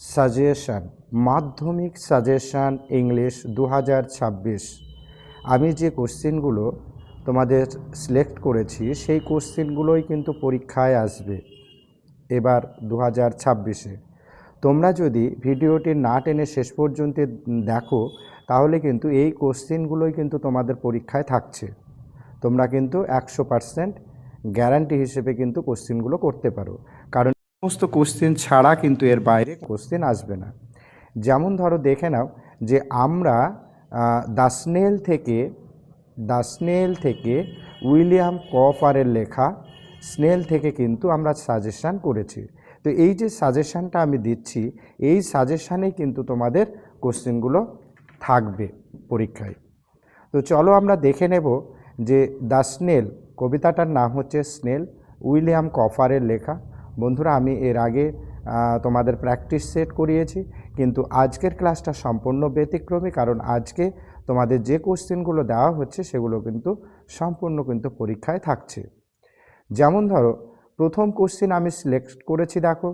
Suggestion, মাধ্যমিক suggestion English দু হাজার ছাব্বিশ। আমি যে কোশ্চেনগুলো তোমাদের সিলেক্ট করেছি, সেই কোশ্চেনগুলোই কিন্তু পরীক্ষায় আসবে এবার দু হাজার ছাব্বিশে। তোমরা যদি ভিডিওটি না টেনে শেষ পর্যন্ত দেখো, তাহলে কিন্তু এই কোশ্চেনগুলোই কিন্তু তোমাদের পরীক্ষায় থাকছে। তোমরা কিন্তু একশো পারসেন্ট গ্যারান্টি হিসেবে কিন্তু কোশ্চেনগুলো করতে পারো। সমস্ত কোশ্চেন ছাড়া কিন্তু এর বাইরে কোশ্চেন আসবে না। যেমন ধরো দেখে নাও যে আমরা দ্য স্নেল থেকে দ্য স্নেল থেকে উইলিয়াম কফারের লেখা স্নেল থেকে কিন্তু আমরা সাজেশান করেছি। তো এই যে সাজেশানটা আমি দিচ্ছি, এই সাজেশানে কিন্তু তোমাদের কোশ্চেনগুলো থাকবে পরীক্ষায়। তো চলো আমরা দেখে নেব যে দ্য স্নেল কবিতাটার নাম হচ্ছে স্নেল উইলিয়াম কফারের লেখা। বন্ধুরা, আমি এর আগে তোমাদের প্র্যাকটিস সেট করিয়েছি, কিন্তু আজকের ক্লাসটা সম্পূর্ণ ব্যতিক্রমী, কারণ আজকে তোমাদের যে কোশ্চেনগুলো দেওয়া হচ্ছে, সেগুলো কিন্তু সম্পূর্ণ কিন্তু পরীক্ষায় থাকছে। যেমন ধরো, প্রথম কোশ্চেন আমি সিলেক্ট করেছি, দেখো,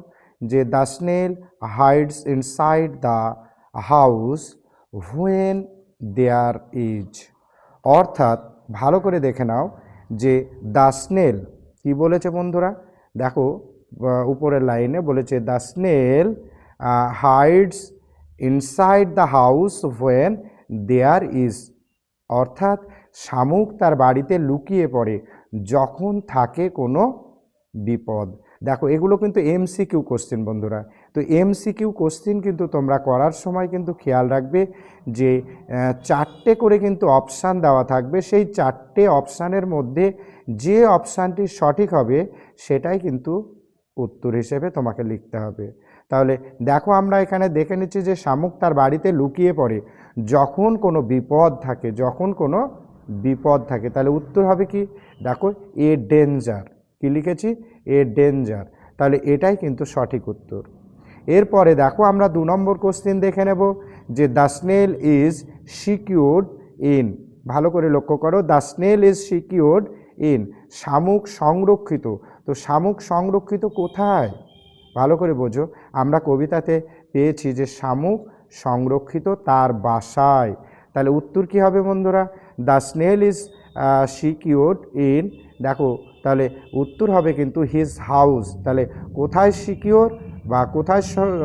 যে the snail hides inside the house when there is অর্থাৎ, ভালো করে দেখে নাও, যে দ্য স্নেল কী বলেছে বন্ধুরা? দেখো উপরের লাইনে বলেছে the snail hides inside the house when there is অর্থাৎ শামুক তার বাড়িতে লুকিয়ে পড়ে যখন থাকে কোনো বিপদ। দেখো, এগুলো কিন্তু এমসিকিউ কোশ্চেন বন্ধুরা। তো এমসিকিউ কোশ্চেন কিন্তু তোমরা করার সময় কিন্তু খেয়াল রাখবে যে চারটে করে কিন্তু অপশান দেওয়া থাকবে। সেই চারটে অপশানের মধ্যে যে অপশানটি সঠিক হবে, সেটাই কিন্তু উত্তর হিসেবে তোমাকে লিখতে হবে। তাহলে দেখো আমরা এখানে দেখে নিচ্ছি যে শামুক তার বাড়িতে লুকিয়ে পড়ে। যখন কোনো বিপদ থাকে, যখন কোনো বিপদ থাকে, তাহলে উত্তর হবে কি? দেখো, এ ডেঞ্জার। কি লিখেছি? A danger. তাহলে এটাই কিন্তু সঠিক উত্তর। এরপরে দেখো আমরা দু নম্বর কোশ্চেন দেখে নেব, যে the snail is secured in ভালো করে লক্ষ্য করো। The snail is secured in শামুক সংরক্ষিত। তো শামুক সংরক্ষিত কোথায়? ভালো করে বোঝো। আমরা কবিতাতে পেয়েছি যে শামুক সংরক্ষিত তার বাসায়। তাহলে উত্তর কী হবে বন্ধুরা? The snail is secured in দেখো, তাহলে উত্তর হবে কিন্তু হিজ হাউস। তাহলে কোথায় সিকিওর বা কোথায়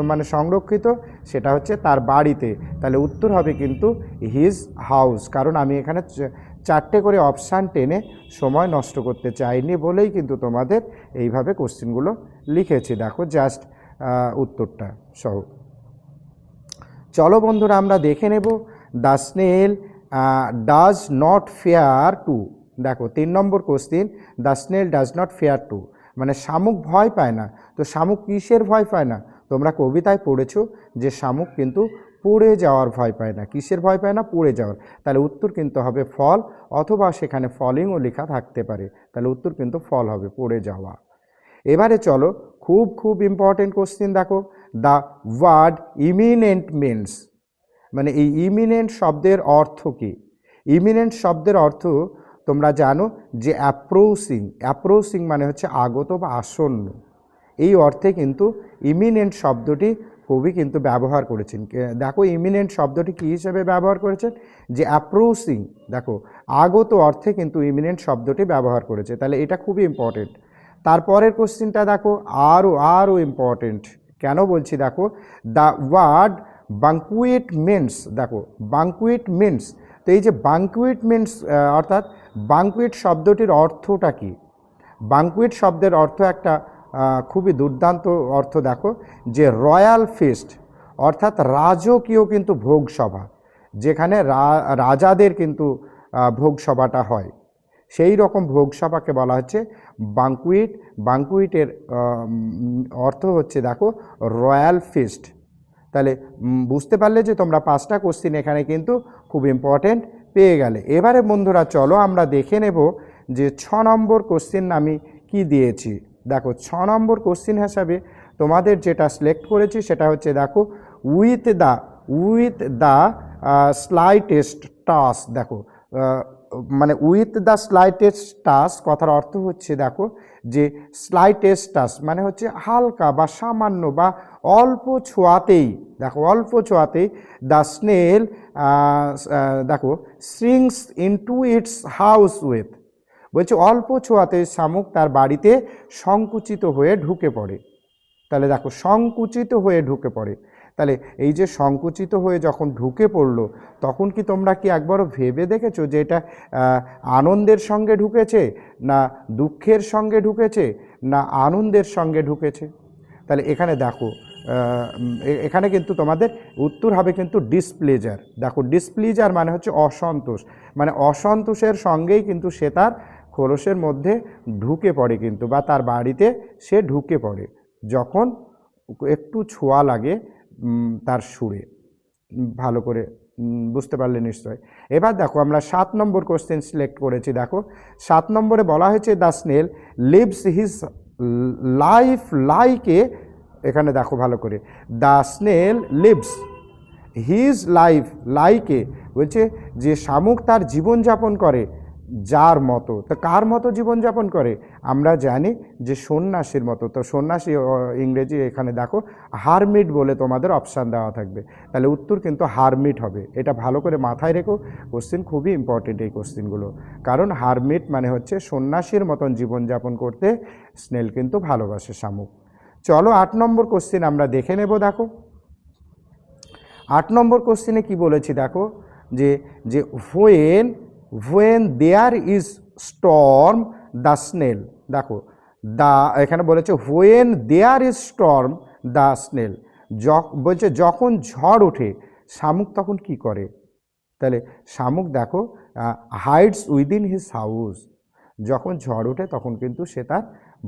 মানে সংরক্ষিত? সেটা হচ্ছে তার বাড়িতে। তাহলে উত্তর হবে কিন্তু হিজ হাউস। কারণ আমি এখানে চারটে করে অপশান টেনে সময় নষ্ট করতে চাইনি বলেই কিন্তু তোমাদের এইভাবে কোশ্চেনগুলো লিখেছি। দেখো জাস্ট উত্তরটা সহ। চলো বন্ধুরা আমরা দেখে নেব। The snail does not fear to দেখো তিন নম্বর question, the snail does not fear to মানে শামুক ভয় পায় না। তো শামুক কিসের ভয় পায় না? তোমরা কবিতায় পড়েছো যে শামুক কিন্তু পড়ে যাওয়ার ভয় পায় না। কিসের ভয় পায় না? পড়ে যাওয়ার। তাহলে উত্তর কিন্তু হবে ফল, অথবা সেখানে ফলিংও লেখা থাকতে পারে। তাহলে উত্তর কিন্তু ফল হবে, পড়ে যাওয়া। এবারে চলো, খুব খুব ইম্পর্টেন্ট কোশ্চেন দেখো। দ্য ওয়ার্ড ইমিনেন্ট মিনস মানে এই ইমিনেন্ট শব্দের অর্থ কী? ইমিনেন্ট শব্দের অর্থ তোমরা জানো যে অ্যাপ্রোসিং অ্যাপ্রোসিং মানে হচ্ছে আগত বা আসন্ন। এই অর্থে কিন্তু ইমিনেন্ট শব্দটি কবি কিন্তু ব্যবহার করেছেন। দেখো ইমিনেন্ট শব্দটি কী হিসেবে ব্যবহার করেছেন? যে অ্যাপ্রোসিং দেখো, আগত অর্থে কিন্তু ইমিনেন্ট শব্দটি ব্যবহার করেছে। তাহলে এটা খুবই ইম্পর্টেন্ট তারপরের কোশ্চিনটা দেখো আরও আরও ইম্পর্টেন্ট কেন বলছি দেখো? দ্য ওয়ার্ড বাঙ্কুইট মিন্স দেখো বাঙ্কুইট মিন্স তো এই যে বাঙ্কুইট মিন্স অর্থাৎ বাঙ্কুইট শব্দটির অর্থটা কী? বাঙ্কুইট শব্দের অর্থ একটা খুবই দুর্দান্ত অর্থ দেখো, যে রয়্যাল ফিস্ট, অর্থাৎ রাজকীয় কিন্তু ভোগসভা, যেখানে রাজাদের কিন্তু ভোগসভাটা হয়। সেই রকম ভোগসভাকে বলা হচ্ছে বাঙ্কুইট বাঙ্কুইটের অর্থ হচ্ছে দেখো রয়্যাল ফিস্ট। তাহলে বুঝতে পারলে যে তোমরা পাঁচটা কোশ্চিন এখানে কিন্তু খুব ইম্পর্টেন্ট পেয়ে গেলে। এবারে বন্ধুরা চলো আমরা দেখে নেব যে ছ নম্বর কোশ্চিন আমি কি দিয়েছি। দেখো, ছ নম্বর কোশ্চিন হিসাবে তোমাদের যেটা সিলেক্ট করেছি সেটা হচ্ছে দেখো with the with the slightest touch দেখো মানে উইথ দ্য স্লাইটেস্ট টাস কথার অর্থ হচ্ছে দেখো যে স্লাইটেস্ট টাস মানে হচ্ছে হালকা বা সামান্য বা অল্প ছোঁয়াতেই, দেখো, অল্প ছোঁয়াতেই দ্য স্নেল দেখো sinks into its house with বলছে, অল্প ছোঁয়াতে শামুক তার বাড়িতে সংকুচিত হয়ে ঢুকে পড়ে। তাহলে দেখো, সংকুচিত হয়ে ঢুকে পড়ে। তাহলে এই যে সংকুচিত হয়ে যখন ঢুকে পড়ল, তখন কি তোমরা কি একবারও ভেবে দেখেছ যে এটা আনন্দের সঙ্গে ঢুকেছে না দুঃখের সঙ্গে ঢুকেছে না আনন্দের সঙ্গে ঢুকেছে? তাহলে এখানে দেখো এখানে কিন্তু তোমাদের উত্তর হবে কিন্তু ডিসপ্লেজার দেখো ডিসপ্লেজার মানে হচ্ছে অসন্তোষ। মানে অসন্তোষের সঙ্গেই কিন্তু সে তার খোলসের মধ্যে ঢুকে পড়ে কিন্তু বা তার বাড়িতে সে ঢুকে পড়ে যখন একটু ছোঁয়া লাগে তার সুরে। ভালো করে বুঝতে পারলে নিশ্চয়। এবার দেখো আমরা সাত নম্বর কোশ্চেন সিলেক্ট করেছি, দেখো। সাত নম্বরে বলা হয়েছে the snail lives his life লাইকে এখানে দেখো ভালো করে the snail lives his life লাইকে বলছে যে শামুক তার জীবনযাপন করে। যার মতো। তো কার মতো জীবনযাপন করে? আমরা জানি যে সন্ন্যাসীর মতো। তো সন্ন্যাসী ইংরেজি এখানে দেখো, হারমিট বলে তোমাদের অপশান দেওয়া থাকবে। তাহলে উত্তর কিন্তু হারমিট হবে। এটা ভালো করে মাথায় রেখো। কোশ্চিন খুবই ইম্পর্টেন্ট এই কোশ্চিনগুলো কারণ হারমিট মানে হচ্ছে সন্ন্যাসীর মতন জীবনযাপন করতে স্নেল কিন্তু ভালোবাসে শামুক। চলো আট নম্বর কোশ্চিন আমরা দেখে নেব দেখো। আট নম্বর কোশ্চেনে কি বলেছি দেখো? যে যে when when there is storm the snail দেখো দা এখানে বলেছে when there is storm the snail বলছে, যখন ঝড় ওঠে, শামুক তখন কি করে? তাহলে শামুক দেখো হাইডস উইদিন হিজ হাউস যখন ঝড় ওঠে, তখন কিন্তু সে তার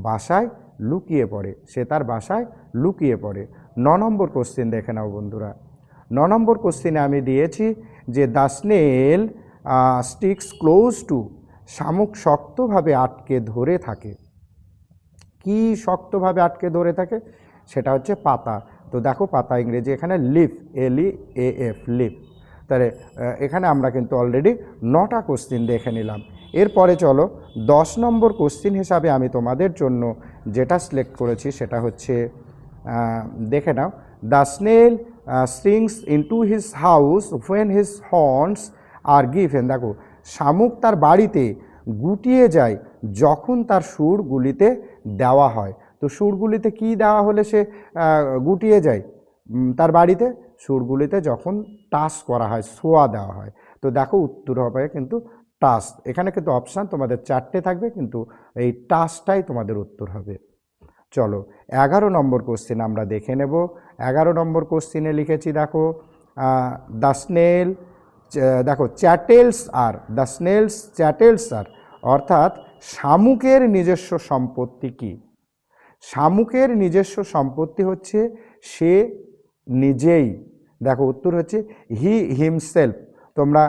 বাসায় লুকিয়ে পড়ে, সে তার বাসায় লুকিয়ে পড়ে। ন নম্বর কোশ্চেন দেখে নাও বন্ধুরা। ন নম্বর কোশ্চেনে আমি দিয়েছি যে the snail sticks close to শামুক শক্তভাবে আটকে ধরে থাকে। কি শক্তভাবে আটকে ধরে থাকে? সেটা হচ্ছে পাতা। তো দেখো পাতা ইংরেজি এখানে leaf L A F leaf তাহলে এখানে আমরা কিন্তু অলরেডি নটা কোশ্চিন দেখে নিলাম। এরপরে চলো, দশ নম্বর কোশ্চিন হিসাবে আমি তোমাদের জন্য যেটা সিলেক্ট করেছি সেটা হচ্ছে দেখে নাও। The snail strings into his house when his horns are given দেখো, শামুক তার বাড়িতে গুটিয়ে যায় যখন তার সুরগুলিতে দেওয়া হয়। তো সুরগুলিতে কি দেওয়া হলে সে গুটিয়ে যায়? তার বাড়িতে সুরগুলিতে যখন টাস করা হয়, সোয়া দেওয়া হয়। তো দেখো উত্তর হবে কিন্তু টাস। এখানে কিন্তু অপশান তোমাদের চারটে থাকবে, কিন্তু এই টাসটাই তোমাদের উত্তর হবে। চলো, এগারো নম্বর কোশ্চেন আমরা দেখে নেব। এগারো নম্বর কোশ্চেনে লিখেছি দেখো দ্য স্নেল দেখো, চ্যাটেলস আর, দ্য স্নেলস, চ্যাটেলস আর, অর্থাৎ শামুকের নিজস্ব সম্পত্তি কি? শামুকের নিজস্ব সম্পত্তি হচ্ছে সে নিজেই। দেখো, উত্তর হচ্ছে হি হিমসেলফ। তোমরা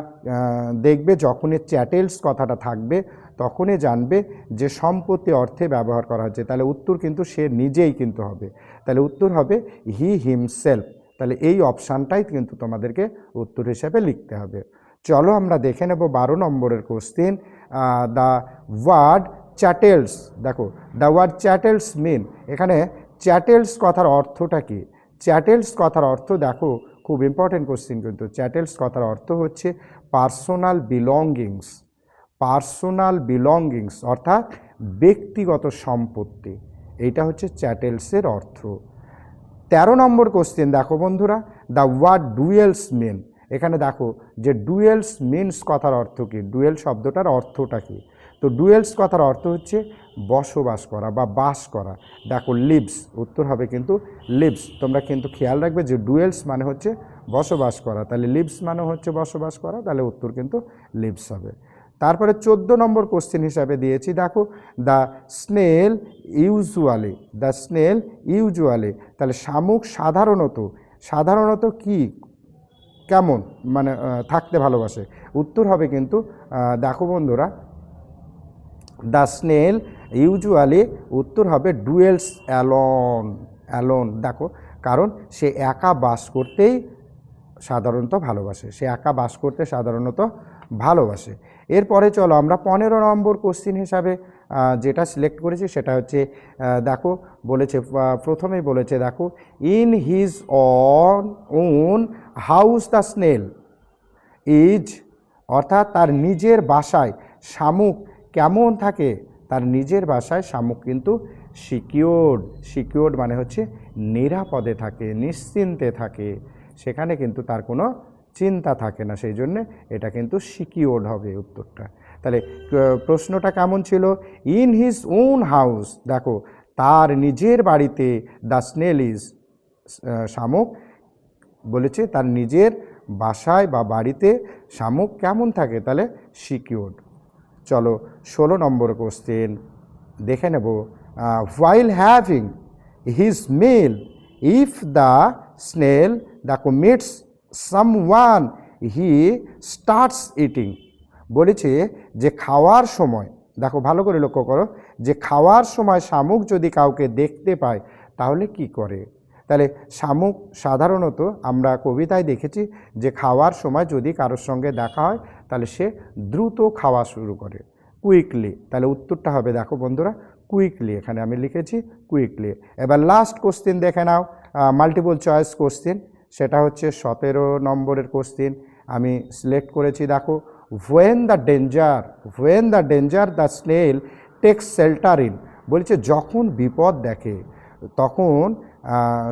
দেখবে যখনই চ্যাটেলস কথাটা থাকবে, তখনই জানবে যে সম্পত্তি অর্থে ব্যবহার করা হচ্ছে। তাহলে উত্তর কিন্তু সে নিজেই কিন্তু হবে। তাহলে উত্তর হবে হি হিমসেলফ। তাহলে এই অপশানটাই কিন্তু তোমাদেরকে উত্তর হিসেবে লিখতে হবে। চলো আমরা দেখে নেব বারো নম্বরের কোশ্চেন দ্য ওয়ার্ড চ্যাটেলস দেখো দ্য ওয়ার্ড চ্যাটেলস মিন এখানে চ্যাটেলস কথার অর্থটা কি? চ্যাটেলস কথার অর্থ দেখো, খুব ইম্পর্টেন্ট কোশ্চেন কিন্তু। চ্যাটেলস কথার অর্থ হচ্ছে পার্সোনাল বিলঙ্গিংস পার্সোনাল বিলঙ্গিংস অর্থাৎ ব্যক্তিগত সম্পত্তি। এইটা হচ্ছে চ্যাটেলসের অর্থ। তেরো নম্বর কোশ্চেন দেখো বন্ধুরা দ্য ওয়ার্ড ডুয়েলস মিন এখানে দেখো যে ডুয়েলস মিনস কথার অর্থ কী? ডুয়েল শব্দটার অর্থটা কী? তো ডুয়েলস কথার অর্থ হচ্ছে বসবাস করা বা বাস করা। দেখো লিভস উত্তর হবে কিন্তু লিভস তোমরা কিন্তু খেয়াল রাখবে যে ডুয়েলস মানে হচ্ছে বসবাস করা। তাহলে লিভস মানে হচ্ছে বসবাস করা, তাহলে উত্তর কিন্তু লিভস হবে। তারপরে চোদ্দ নম্বর কোশ্চেন হিসাবে দিয়েছি, দেখো the snail usually the snail usually তাহলে শামুক সাধারণত সাধারণত কি, কেমন মানে থাকতে ভালোবাসে? উত্তর হবে কিন্তু দেখো বন্ধুরা দ্য স্নেল ইউজুয়ালি উত্তর হবে ডুয়েলস অ্যালন অ্যালন দেখো, কারণ সে একা বাস করতেই সাধারণত ভালোবাসে, সে একা বাস করতে সাধারণত ভালোবাসে। এরপরে চলো আমরা পনেরো নম্বর কোশ্চিন হিসাবে যেটা সিলেক্ট করেছি সেটা হচ্ছে দেখো, বলেছে প্রথমেই বলেছে, দেখো in his on own house the snail is অর্থাৎ তার নিজের বাসায় শামুক কেমন থাকে? তার নিজের বাসায় শামুক কিন্তু সিকিওর্ড সিকিওর্ড মানে হচ্ছে নিরাপদে থাকে, নিশ্চিন্তে থাকে। সেখানে কিন্তু তার কোনো চিন্তা থাকে না, সেই জন্যে এটা কিন্তু সিকিওর্ড হবে উত্তরটা। তাহলে প্রশ্নটা কেমন ছিল? ইন হিজ ওন হাউস দেখো, তার নিজের বাড়িতে দ্য স্নেল ইজ শামুক বলেছে, তার নিজের বাসায় বা বাড়িতে শামুক কেমন থাকে? তাহলে সিকিউর্ড চলো, ষোলো নম্বর কোশ্চেন দেখে নেব। While having his meal if the snail the meets someone he starts eating বলেছে যে খাওয়ার সময়, দেখো ভালো করে লক্ষ্য করো, যে খাওয়ার সময় শামুক যদি কাউকে দেখতে পায়, তাহলে কি করে? তাহলে শামুক সাধারণত আমরা কবিতায় দেখেছি যে খাওয়ার সময় যদি কারোর সঙ্গে দেখা হয়, তাহলে সে দ্রুত খাওয়া শুরু করে। কুইকলি তাহলে উত্তরটা হবে দেখো বন্ধুরা কুইকলি এখানে আমি লিখেছি কুইকলি এবার লাস্ট কোশ্চেন দেখে নাও মাল্টিপল চয়েস কোশ্চেন সেটা হচ্ছে সতেরো নম্বরের কোশ্চেন আমি সিলেক্ট করেছি, দেখো when the danger when the danger the snail takes shelter in বলছে, যখন বিপদ দেখে, তখন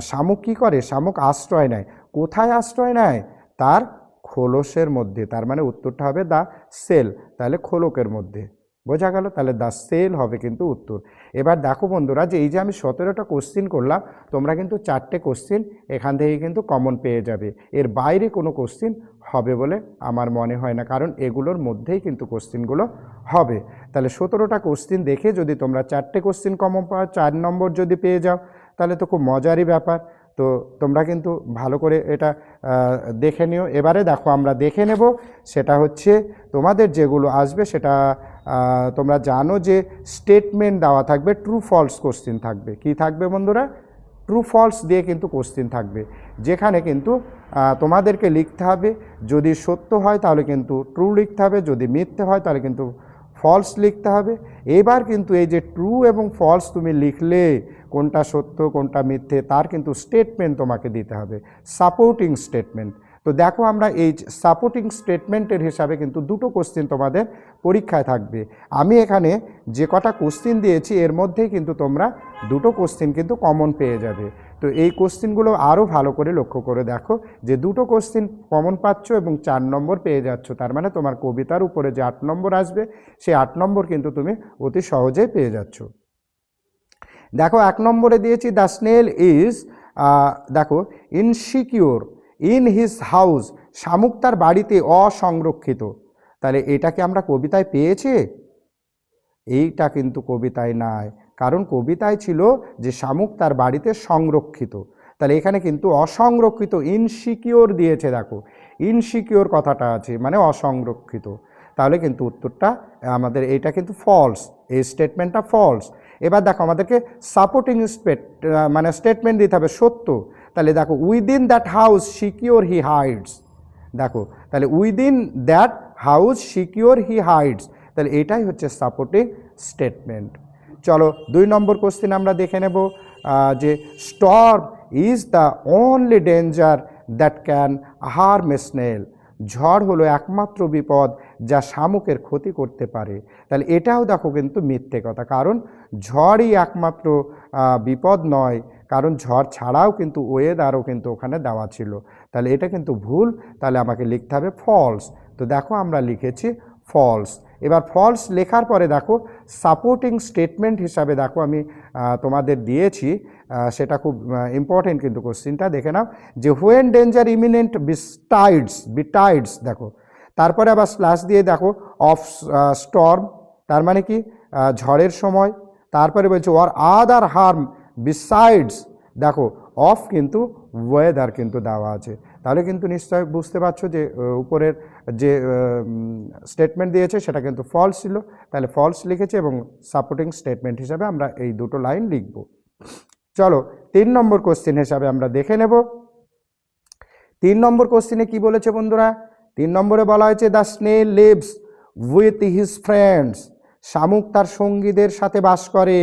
শামুক কী করে? শামুক আশ্রয় নেয়। কোথায় আশ্রয় নেয়? তার খোলসের মধ্যে। তার মানে উত্তরটা হবে দ্য সেল তাহলে খোলকের মধ্যে। বোঝা গেল তাহলে দ্য সেল হবে কিন্তু উত্তর। এবার দেখো বন্ধুরা যে এই যে আমি সতেরোটা কোশ্চিন করলাম, তোমরা কিন্তু চারটে কোশ্চিন এখান থেকে কিন্তু কমন পেয়ে যাবে। এর বাইরে কোনো কোশ্চিন হবে বলে আমার মনে হয় না, কারণ এগুলোর মধ্যেই কিন্তু কোশ্চিনগুলো হবে। তাহলে সতেরোটা কোশ্চিন দেখে যদি তোমরা চারটে কোশ্চিন কমন পাও, চার নম্বর যদি পেয়ে যাও, তাহলে তো খুব মজারই ব্যাপার। তো তোমরা কিন্তু ভালো করে এটা দেখে নিও। এবারে দেখো আমরা দেখে নেব, সেটা হচ্ছে তোমাদের যেগুলো আসবে সেটা তোমরা জানো যে স্টেটমেন্ট দেওয়া থাকবে ট্রু ফলস কোশ্চিন থাকবে। কি থাকবে বন্ধুরা? ট্রু ফলস দিয়ে কিন্তু কোশ্চিন থাকবে। যেখানে কিন্তু তোমাদেরকে লিখতে হবে, যদি সত্য হয় তাহলে কিন্তু ট্রু লিখতে হবে, যদি মিথ্যে হয় তাহলে কিন্তু ফলস লিখতে হবে। এবার কিন্তু এই যে ট্রু এবং ফলস তুমি লিখলে, কোনটা সত্য, কোনটা মিথ্যে, তার কিন্তু স্টেটমেন্ট তোমাকে দিতে হবে। সাপোর্টিং স্টেটমেন্ট তো দেখো আমরা এই সাপোর্টিং স্টেটমেন্টের হিসাবে কিন্তু দুটো কোশ্চিন তোমাদের পরীক্ষায় থাকবে। আমি এখানে যে কটা কোশ্চিন দিয়েছি, এর মধ্যেই কিন্তু তোমরা দুটো কোশ্চিন কিন্তু কমন পেয়ে যাবে। তো এই কোশ্চিনগুলো আরও ভালো করে লক্ষ্য করে দেখো যে দুটো কোশ্চিন কমন পাচ্ছ এবং চার নম্বর পেয়ে যাচ্ছ। তার মানে তোমার কবিতার উপরে যে আট নম্বর আসবে, সেই আট নম্বর কিন্তু তুমি অতি সহজেই পেয়ে যাচ্ছ। দেখো, এক নম্বরে দিয়েছি দ্য স্নেল ইজ দেখো ইনসিকিউর ইন হিজ হাউস, শামুক তার বাড়িতে অসংরক্ষিত। তাহলে এটাকে আমরা কবিতায় পেয়েছি? এইটা কিন্তু কবিতায় নাই। কারণ কবিতায় ছিল যে শামুক তার বাড়িতে সংরক্ষিত। তাহলে এখানে কিন্তু অসংরক্ষিত ইনসিকিওর দিয়েছে, দেখো। ইনসিকিওর কথাটা আছে মানে অসংরক্ষিত। তাহলে কিন্তু উত্তরটা আমাদের এইটা কিন্তু ফলস এই স্টেটমেন্টটা ফলস এবার দেখো আমাদেরকে সাপোর্টিং স্টেট মানে স্টেটমেন্ট দিতে হবে সত্য। তাহলে দেখো within that house secure he hides দেখো, তাহলে within that house secure he hides তাহলে এটাই হচ্ছে সাপোর্টিং স্টেটমেন্ট চলো, দুই নম্বর কোশ্চেন আমরা দেখে নেব যে storm is the only danger that can harm snail ঝড় হলো একমাত্র বিপদ যা শামুকের ক্ষতি করতে পারে। তাহলে এটাও দেখো কিন্তু মিথ্যে কথা। কারণ ঝড়ই একমাত্র বিপদ নয়। কারণ ঝড় ছাড়াও কিন্তু ওয়েদারও কিন্তু ওখানে দেওয়া ছিল। তাহলে এটা কিন্তু ভুল। তাহলে আমাকে লিখতে হবে ফলস তো দেখো আমরা লিখেছি ফলস এবার ফলস লেখার পরে দেখো সাপোর্টিং স্টেটমেন্ট হিসাবে দেখো আমি তোমাদের দিয়েছি। সেটা খুব ইম্পর্টেন্ট কিন্তু কোশ্চিনটা দেখে নাও যে when danger imminent betides betides দেখো তারপরে আবার স্ল্যাশ দিয়ে দেখো, অফ স্টর্ম, তার মানে কি? ঝড়ের সময়, তারপরে বলছে ওয়ার আদার হার্ম বিসাইডস দেখো অফ কিন্তু ওয়েদার কিন্তু দেওয়া আছে। তাহলে কিন্তু নিশ্চয় বুঝতে পারছ যে উপরের যে স্টেটমেন্ট দিয়েছে, সেটা কিন্তু ফলস ছিল। তাহলে ফলস লিখেছে এবং সাপোর্টিং স্টেটমেন্ট হিসাবে আমরা এই দুটো লাইন লিখব। চলো, তিন নম্বর কোশ্চেন হিসাবে আমরা দেখে নেব। তিন নম্বর কোশ্চেনে কি বলেছে বন্ধুরা? তিন নম্বরে বলা হয়েছে the snail lives with his friends শামুক তার সঙ্গীদের সাথে বাস করে।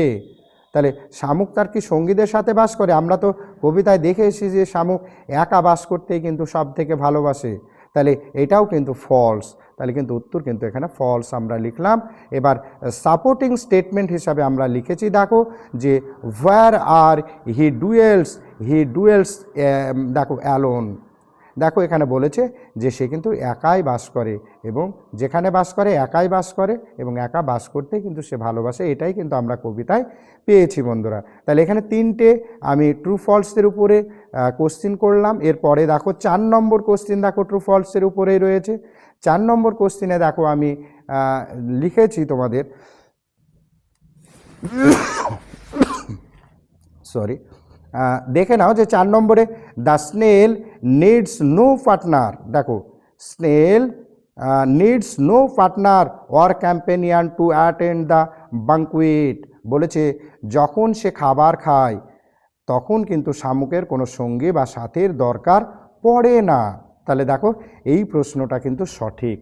তাহলে শামুক তার কি সঙ্গীদের সাথে বাস করে? আমরা তো কবিতায় দেখে এসেছি যে শামুক একা বাস করতেই কিন্তু সব থেকে ভালোবাসে। তাহলে এটাও কিন্তু ফলস তাহলে কিন্তু উত্তর কিন্তু এখানে ফলস আমরা লিখলাম। এবার সাপোর্টিং স্টেটমেন্ট হিসাবে আমরা লিখেছি, দেখো, যে where'er he dwells he dwells দেখো অ্যালোন দেখো এখানে বলেছে যে সে কিন্তু একাই বাস করে এবং যেখানে বাস করে একাই বাস করে এবং একা বাস করতে কিন্তু সে ভালোবাসে। এটাই কিন্তু আমরা কবিতায় পেয়েছি বন্ধুরা। তাহলে এখানে তিনটে আমি ট্রু ফলসের উপরে কোশ্চিন করলাম। এরপরে দেখো চার নম্বর কোশ্চিন দেখো ট্রু ফলসের উপরেই রয়েছে। চার নম্বর কোশ্চিনে দেখো আমি লিখেছি তোমাদের। সরি দেখে নাও যে চার নম্বরে, the snail needs no partner. দেখো, snail needs no partner or companion to attend the banquet বলেছে, যখন সে খাবার খায়, তখন কিন্তু শামুকের কোনো সঙ্গী বা সাথের দরকার পড়ে না। তাহলে দেখো, এই প্রশ্নটা কিন্তু সঠিক।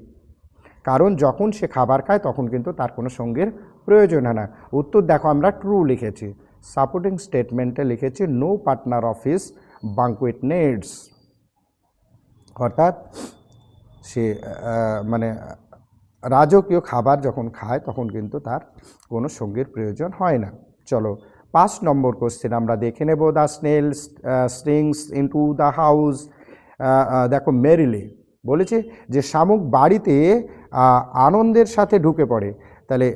কারণ যখন সে খাবার খায়, তখন কিন্তু তার কোনো সঙ্গীর প্রয়োজন হয় না। উত্তর দেখো, আমরা ট্রু লিখেছি। সাপোর্টিং স্টেটমেন্টে লিখেছি no partner office banquet needs অর্থাৎ সে মানে রাজকীয় খাবার যখন খায়, তখন কিন্তু তার কোনো সঙ্গীর প্রয়োজন হয় না। চলো, পাঁচ নম্বর কোশ্চেন আমরা দেখে নেব the snail strings into the house দেখো মেরিলে বলেছে যে, শামুক বাড়িতে আনন্দের সাথে ঢুকে পড়ে। তাহলে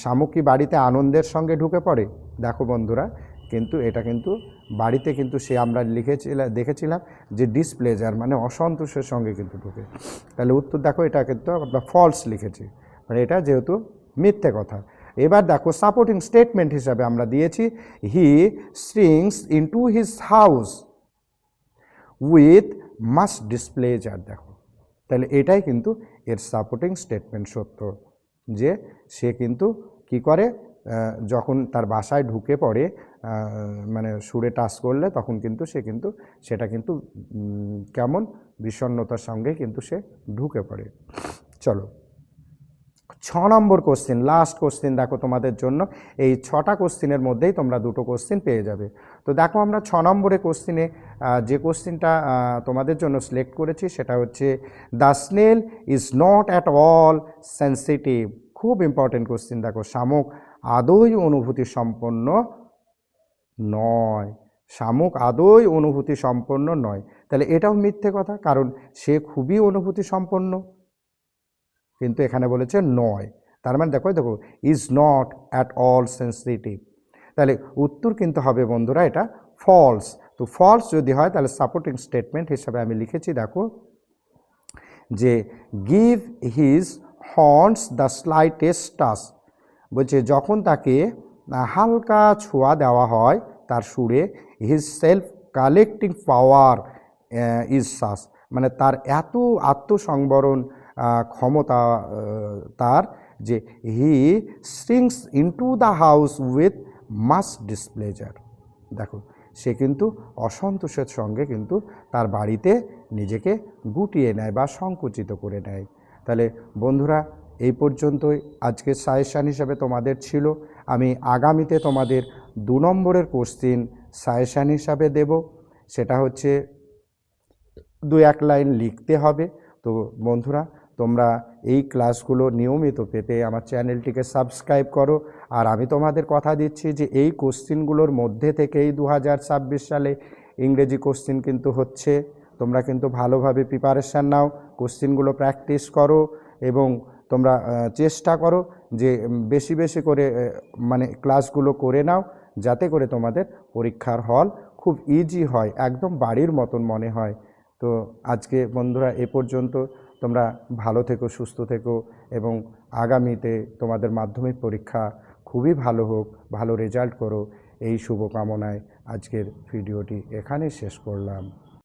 শামুক কি বাড়িতে আনন্দের সঙ্গে ঢুকে পড়ে? দেখো বন্ধুরা, কিন্তু এটা কিন্তু বাড়িতে কিন্তু সে আমরা লিখেছিলাম দেখেছিলাম যে ডিসপ্লেজার মানে অসন্তোষের সঙ্গে কিন্তু ঢুকে। তাহলে উত্তর দেখো, এটা কিন্তু আমরা ফলস লিখেছি। মানে এটা যেহেতু মিথ্যে কথা। এবার দেখো সাপোর্টিং স্টেটমেন্ট হিসাবে আমরা দিয়েছি he strings into his house with must displeasure দেখো, তাহলে এটাই কিন্তু এর সাপোর্টিং স্টেটমেন্ট সত্য। যে সে কিন্তু কি করে যখন তার বাসায় ঢুকে পড়ে মানে সুরে টাচ করলে তখন কিন্তু সে কিন্তু, সেটা কিন্তু কেমন বিষণ্ণতার সঙ্গে কিন্তু সে ঢুকে পড়ে। চলো, ছ নম্বর কোশ্চেন লাস্ট কোশ্চেন দেখো তোমাদের জন্য। এই ছটা কোশ্চেনের মধ্যেই তোমরা দুটো কোশ্চেন পেয়ে যাবে। তো দেখো আমরা ছ নম্বরে কোশ্চেনে যে কোশ্চেনটা তোমাদের জন্য সিলেক্ট করেছি সেটা হচ্ছে the snail is not at all sensitive খুব ইম্পর্টেন্ট কোশ্চেন দেখো, শামুক আদৌ অনুভূতি সম্পন্ন নয়। শামুক আদৌ অনুভূতি সম্পন্ন নয়। তাহলে এটাও মিথ্যে কথা, কারণ সে খুবই অনুভূতি সম্পন্ন। কিন্তু এখানে বলেছে নয়। তার মানে দেখো দেখো is not at all sensitive তাহলে উত্তর কিন্তু হবে বন্ধুরা এটা ফলস তো ফলস যদি হয়, তাহলে সাপোর্টিং স্টেটমেন্ট হিসাবে আমি লিখেছি, দেখো, যে give his horns the slightest touch বলছে যখন তাকে হালকা ছোঁয়া দেওয়া হয়, তার সুরে his self collecting power is such মানে তার এত আত্মসংবরণ ক্ষমতা তার যে he strings into the house with much displeasure দেখো, সে কিন্তু অসন্তোষের সঙ্গে কিন্তু তার বাড়িতে নিজেকে গুটিয়ে নেয় বা সংকুচিত করে নেয়। তাহলে বন্ধুরা, এই পর্যন্তই। আজকের সাজেশান হিসাবে তোমাদের ছিল, আমি আগামীতে তোমাদের দু নম্বরের কোশ্চিন সাজেশান হিসাবে দেব। সেটা হচ্ছে দু এক লাইন লিখতে হবে। তো বন্ধুরা, তোমরা এই ক্লাসগুলো নিয়মিত পেতে আমার চ্যানেলটিকে সাবস্ক্রাইব করো। আর আমি তোমাদের কথা দিচ্ছি যে এই কোশ্চিনগুলোর মধ্যে থেকেই দু হাজার ছাব্বিশ সালে ইংরেজি কোশ্চিন কিন্তু হচ্ছে। তোমরা কিন্তু ভালোভাবে প্রিপারেশান নাও কোশ্চিনগুলো প্র্যাকটিস করো এবং তোমরা চেষ্টা করো যে বেশি বেশি করে মানে ক্লাসগুলো করে নাও যাতে করে তোমাদের পরীক্ষার হল খুব ইজি হয়, একদম বাড়ির মতন মনে হয়। তো আজকে বন্ধুরা এ পর্যন্ত, তোমরা ভালো থেকো, সুস্থ থেকো এবং আগামীতে তোমাদের মাধ্যমিক পরীক্ষা খুবই ভালো হোক, ভালো রেজাল্ট করো, এই শুভকামনায় আজকের ভিডিওটি এখানেই শেষ করলাম।